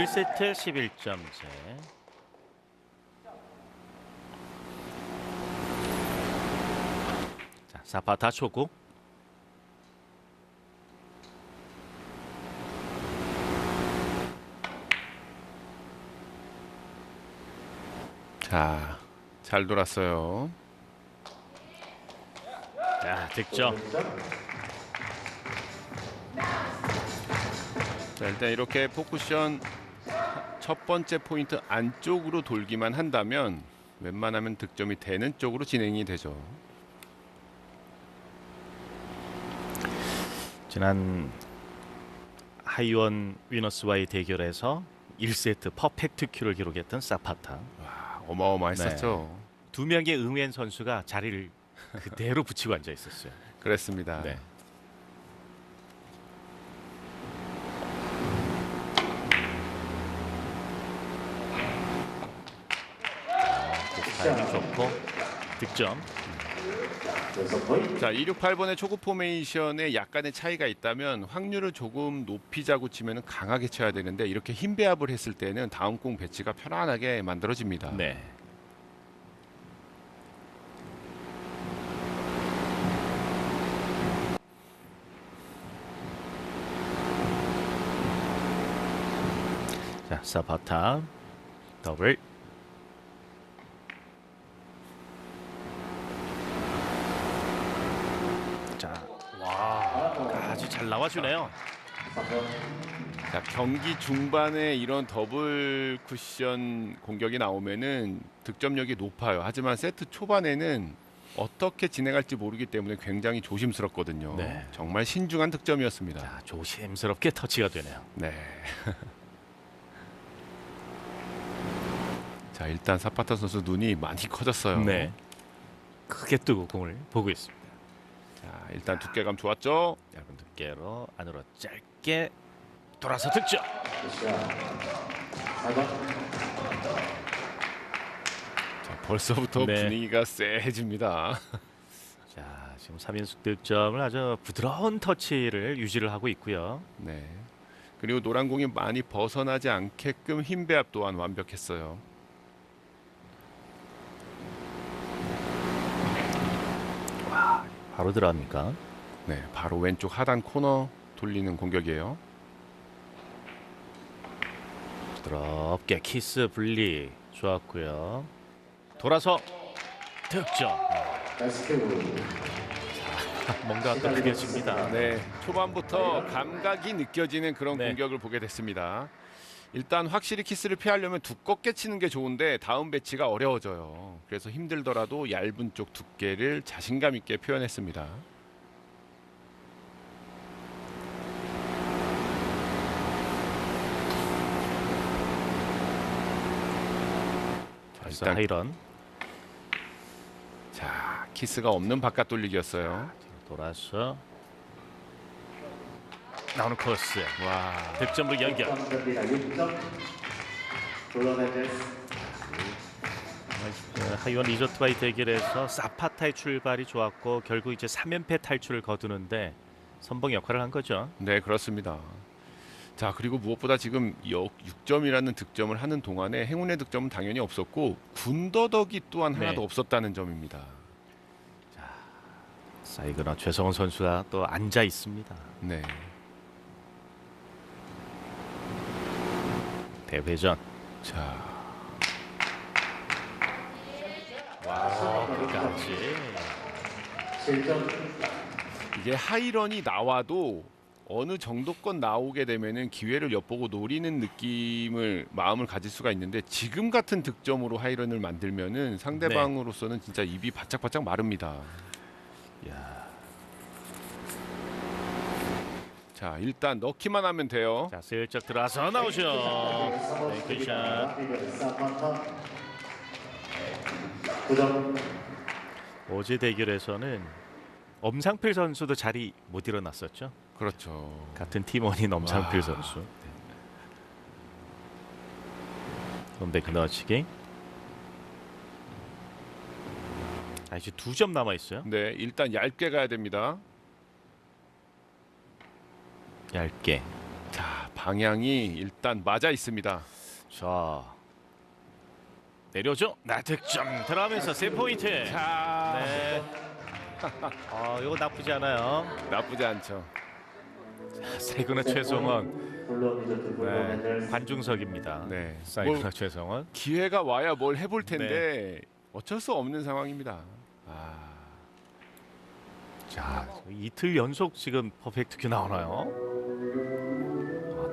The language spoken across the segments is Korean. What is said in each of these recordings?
1세트 11점째. 자, 사파타 초구. 자, 잘 돌았어요. 자, 득점. 자, 일단 이렇게 포쿠션 첫 번째 포인트 안쪽으로 돌기만 한다면 웬만하면 득점이 되는 쪽으로 진행이 되죠. 지난 하이원 위너스와의 대결에서 1세트 퍼펙트 큐를 기록했던 사파타. 와, 어마어마했었죠. 두 명의 응웬 선수가 자리를 그대로 붙이고 앉아 있었어요. 그랬습니다. 네. 타이밍 좋고 득점. 자, 268번의 초구 포메이션에 약간의 차이가 있다면 확률을 조금 높이 자고 치면 강하게 쳐야 되는데 이렇게 힘 배합을 했을 때는 다음 공 배치가 편안하게 만들어집니다. 네. 자, 사파타 더블. 자, 와, 아주 잘 나와주네요. 자, 경기 중반에 이런 더블 쿠션 공격이 나오면은 득점력이 높아요. 하지만 세트 초반에는 어떻게 진행할지 모르기 때문에 굉장히 조심스럽거든요. 네. 정말 신중한 득점이었습니다. 자, 조심스럽게 터치가 되네요. 네. 자, 일단 사파타 선수 눈이 많이 커졌어요. 네. 크게 뜨고 공을 보고 있습니다. 자, 일단 두께감 좋았죠? 얇은 두께로 안으로 짧게 돌아서 득점. 자, 벌써부터 네. 분위기가 쎄해집니다. 자, 지금 3인수 득점을 아주 부드러운 터치를 유지를 하고 있고요. 네. 그리고 노란 공이 많이 벗어나지 않게끔 힘 배합 또한 완벽했어요. 바로 들어갑니까? 네, 바로 왼쪽 하단 코너 돌리는 공격이에요. 부드럽게 키스 분리 좋았고요. 돌아서 득점. 자, 뭔가 또 그려집니다. 네, 초반부터 감각이 느껴지는 그런 네. 공격을 보게 됐습니다. 일단 확실히 키스를 피하려면 두껍게 치는 게 좋은데 다음 배치가 어려워져요. 그래서 힘들더라도 얇은 쪽 두께를 자신감 있게 표현했습니다. 자, 일단 하이런 자 키스가 없는 바깥 돌리기였어요. 돌아서 나오는 코스 와, 득점으로 연결. 어, 하이원 리조트와의 대결에서 사파타의 출발이 좋았고 결국 이제 3연패 탈출을 거두는데 선봉 역할을 한 거죠. 네 그렇습니다. 자 그리고 무엇보다 지금 역 6점이라는 득점을 하는 동안에 행운의 득점은 당연히 없었고 군더더기 또한 네. 하나도 없었다는 점입니다. 사이그나 최성원 선수가 또 앉아 있습니다. 네. 대회전. 자 끝까지. 이게 하이런이 나와도 어느 정도껏 나오게 되면은 기회를 엿보고 노리는 느낌을 마음을 가질 수가 있는데 지금 같은 득점으로 하이런을 만들면은 상대방으로서는 진짜 입이 바짝바짝 마릅니다. 야, 자 일단 넣기만 하면 돼요. 자 슬쩍 들어와서 나오죠. 어제 대결에서는 엄상필 선수도 자리 못 일어났었죠. 그렇죠. 같은 팀원인 엄상필 와. 선수. 홈백 넣어치기. 아 이제 두 점 남아 있어요. 네 일단 얇게 가야 됩니다. 얇게. 자 방향이 일단 맞아 있습니다. 자 내려줘 나 득점 들어가면서 세 포인트. 자, 네. 아 이거 나쁘지 않아요. 나쁘지 않죠. 세근의 최성원 네, 관중석입니다. 네. 사이그너 뭐 최성원. 기회가 와야 뭘 해볼 텐데 어쩔 수 없는 상황입니다. 아, 자 이틀 연속 지금 퍼펙트 큐 나오나요?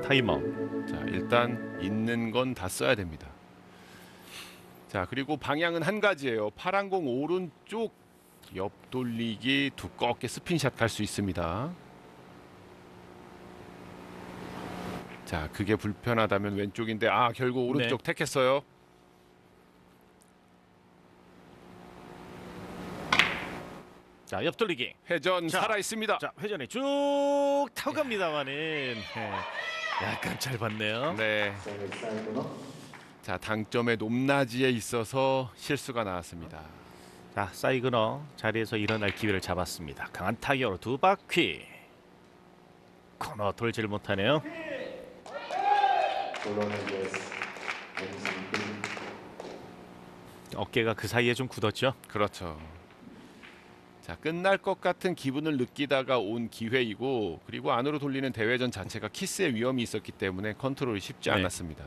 아, 타이머. 자 일단 있는 건 다 써야 됩니다. 자 그리고 방향은 한 가지예요. 파란 공 오른쪽 옆 돌리기 두껍게 스핀샷 갈 수 있습니다. 자 그게 불편하다면 왼쪽인데 아 결국 오른쪽 택했어요. 자 옆 돌리기. 회전 자, 살아 있습니다. 자 회전에 쭉 타고 갑니다만은 네, 약간 짧았네요. 네. 자 당점의 높낮이에 있어서 실수가 나왔습니다. 자 사이그너 자리에서 일어날 기회를 잡았습니다. 강한 타격으로 두 바퀴. 코너 돌지를 못하네요. 어깨가 그 사이에 좀 굳었죠. 그렇죠. 자 끝날 것 같은 기분을 느끼다가 온 기회이고 그리고 안으로 돌리는 대회전 자체가 키스의 위험이 있었기 때문에 컨트롤이 쉽지 네. 않았습니다.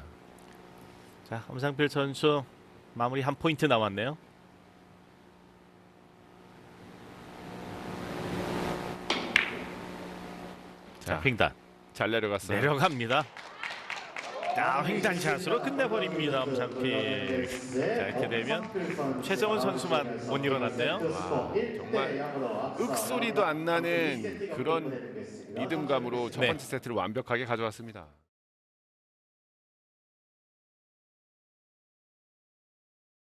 자 엄상필 선수 마무리 한 포인트 남았네요. 자자 횡단 잘 내려갔어요. 내려갑니다. 자 횡단 샷으로 끝내버립니다 엄상필. 자 이렇게 되면 최성훈 선수만 못 일어났네요. 아, 정말 윽소리도 안 나는 그런 리듬감으로 첫 네. 번째 세트를 완벽하게 가져왔습니다.